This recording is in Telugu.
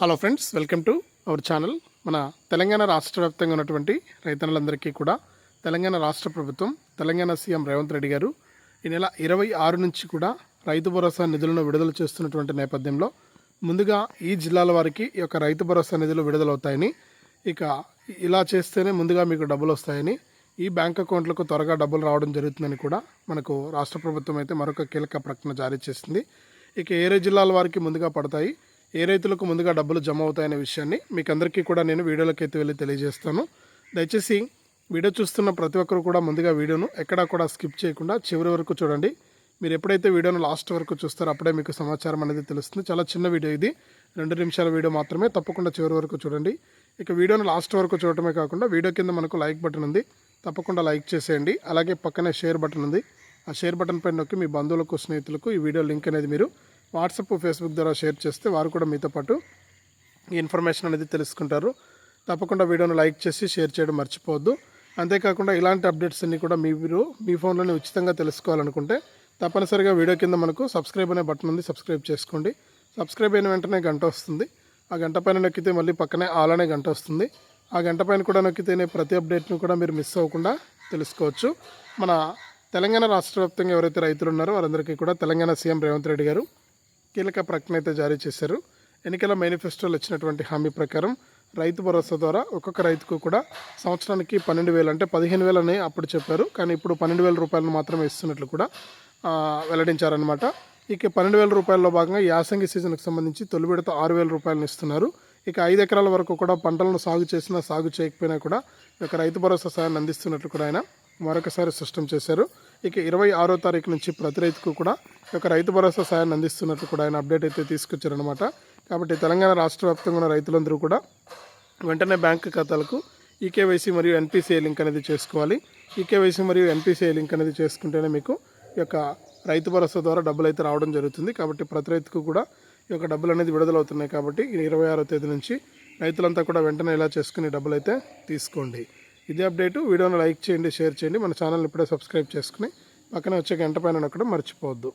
Hello friends welcome to our channel మన తెలంగాణ రాష్ట్ర వ్యాప్తంగా ఉన్నటువంటి రైతన్నలందరికీ కూడా తెలంగాణ రాష్ట్ర ప్రభుత్వం తెలంగాణ సీఎం రేవంత్ రెడ్డి గారు ఈ నెల ఇరవై ఆరు నుంచి కూడా రైతు భరోసా నిధులను విడుదల చేస్తున్నటువంటి నేపథ్యంలో ముందుగా ఈ జిల్లాల వారికి ఈ యొక్క రైతు భరోసా నిధులు విడుదలవుతాయని ఇక ఇలా చేస్తేనే ముందుగా మీకు డబ్బులు వస్తాయని ఈ బ్యాంక్ అకౌంట్లకు త్వరగా డబ్బులు రావడం జరుగుతుందని కూడా మనకు రాష్ట్ర ప్రభుత్వం అయితే మరొక కీలక ప్రకటన జారీ చేసింది. ఇక ఏరే జిల్లాల వారికి ముందుగా పడతాయి? ఏ రైతులకు ముందుగా డబ్బులు జమ అవుతాయనే విషయాన్ని మీకు అందరికీ కూడా నేను వీడియోలోకి అయితే వెళ్ళి తెలియజేస్తాను. దయచేసి వీడియో చూస్తున్న ప్రతి ఒక్కరు కూడా ముందుగా వీడియోను ఎక్కడా కూడా స్కిప్ చేయకుండా చివరి వరకు చూడండి. మీరు ఎప్పుడైతే వీడియోను లాస్ట్ వరకు చూస్తారో అప్పుడే మీకు సమాచారం అనేది తెలుస్తుంది. చాలా చిన్న వీడియో ఇది. రెండు నిమిషాల వీడియో మాత్రమే. తప్పకుండా చివరి వరకు చూడండి. ఇక వీడియోను లాస్ట్ వరకు చూడటమే కాకుండా వీడియో కింద మనకు లైక్ బటన్ ఉంది. తప్పకుండా లైక్ చేసేయండి. అలాగే పక్కనే షేర్ బటన్ ఉంది. ఆ షేర్ బటన్ పైన నొక్కి మీ బంధువులకు స్నేహితులకు ఈ వీడియో లింక్ అనేది మీరు వాట్సాప్ ఫేస్బుక్ ద్వారా షేర్ చేస్తే వారు కూడా మీతో పాటు ఈ ఇన్ఫర్మేషన్ అనేది తెలుసుకుంటారు. తప్పకుండా వీడియోను లైక్ చేసి షేర్ చేయడం మర్చిపోవద్దు. అంతేకాకుండా ఇలాంటి అప్డేట్స్ అన్ని కూడా మీరు మీ ఫోన్లోనే ఉచితంగా తెలుసుకోవాలనుకుంటే తప్పనిసరిగా వీడియో కింద మనకు సబ్స్క్రైబ్ అనే బటన్ ఉంది సబ్స్క్రైబ్ చేసుకోండి. సబ్స్క్రైబ్ అయిన వెంటనే గంట వస్తుంది. ఆ గంట పైన నొక్కితే మళ్ళీ పక్కనే ఆల్ అనే గంట వస్తుంది. ఆ గంట పైన కూడా నొక్కితేనే ప్రతి అప్డేట్ను కూడా మీరు మిస్ అవ్వకుండా తెలుసుకోవచ్చు. మన తెలంగాణ రాష్ట్ర వ్యాప్తంగా ఎవరైతే రైతులు ఉన్నారో వారందరికీ కూడా తెలంగాణ సీఎం రేవంత్ రెడ్డి గారు కీలక ప్రకటన అయితే జారీ చేశారు. ఎన్నికల మేనిఫెస్టోలో ఇచ్చినటువంటి హామీ ప్రకారం రైతు భరోసా ద్వారా ఒక్కొక్క రైతుకు కూడా సంవత్సరానికి పన్నెండు వేలు అంటే పదిహేను వేలని అప్పుడు చెప్పారు. కానీ ఇప్పుడు పన్నెండు వేల రూపాయలను మాత్రమే ఇస్తున్నట్లు కూడా వెల్లడించారనమాట ఇక పన్నెండు వేల రూపాయల్లో భాగంగా యాసంగి సీజన్కి సంబంధించి తొలి విడత ఆరు వేల రూపాయలను ఇస్తున్నారు. ఇక ఐదు ఎకరాల వరకు కూడా పంటలను సాగు చేసినా సాగు చేయకపోయినా కూడా ఈ యొక్క రైతు భరోసా సాయాన్ని అందిస్తున్నట్లు కూడా ఆయన మరొకసారి స్పష్టం చేశారు. ఇక ఇరవై ఆరో తారీఖు నుంచి ప్రతి రైతుకు కూడా ఒక యొక్క రైతు భరోసా సాయాన్ని అందిస్తున్నట్లు కూడా ఆయన అప్డేట్ అయితే తీసుకొచ్చారనమాట కాబట్టి తెలంగాణ రాష్ట్ర వ్యాప్తంగా ఉన్న రైతులందరూ కూడా వెంటనే బ్యాంకు ఖాతాలకు ఈకేవైసీ మరియు ఎన్పిసిఐ లింక్ అనేది చేసుకోవాలి. ఈకేవైసీ మరియు ఎన్పిసిఐ లింక్ అనేది చేసుకుంటేనే మీకు ఈ యొక్క రైతు భరోసా ద్వారా డబ్బులు అయితే రావడం జరుగుతుంది. కాబట్టి ప్రతి రైతుకు కూడా ఈ యొక్క డబ్బులు అనేది విడుదలవుతున్నాయి. కాబట్టి ఇరవై ఆరో తేదీ నుంచి రైతులంతా కూడా వెంటనే ఇలా చేసుకుని డబ్బులు అయితే తీసుకోండి. ఇదే అప్డేటు. వీడియోను లైక్ చేయండి షేర్ చేయండి. మన ఛానల్ ఇప్పుడే సబ్స్క్రైబ్ చేసుకుని పక్కన వచ్చే గంట పైన నొక్కడం మర్చిపోవద్దు.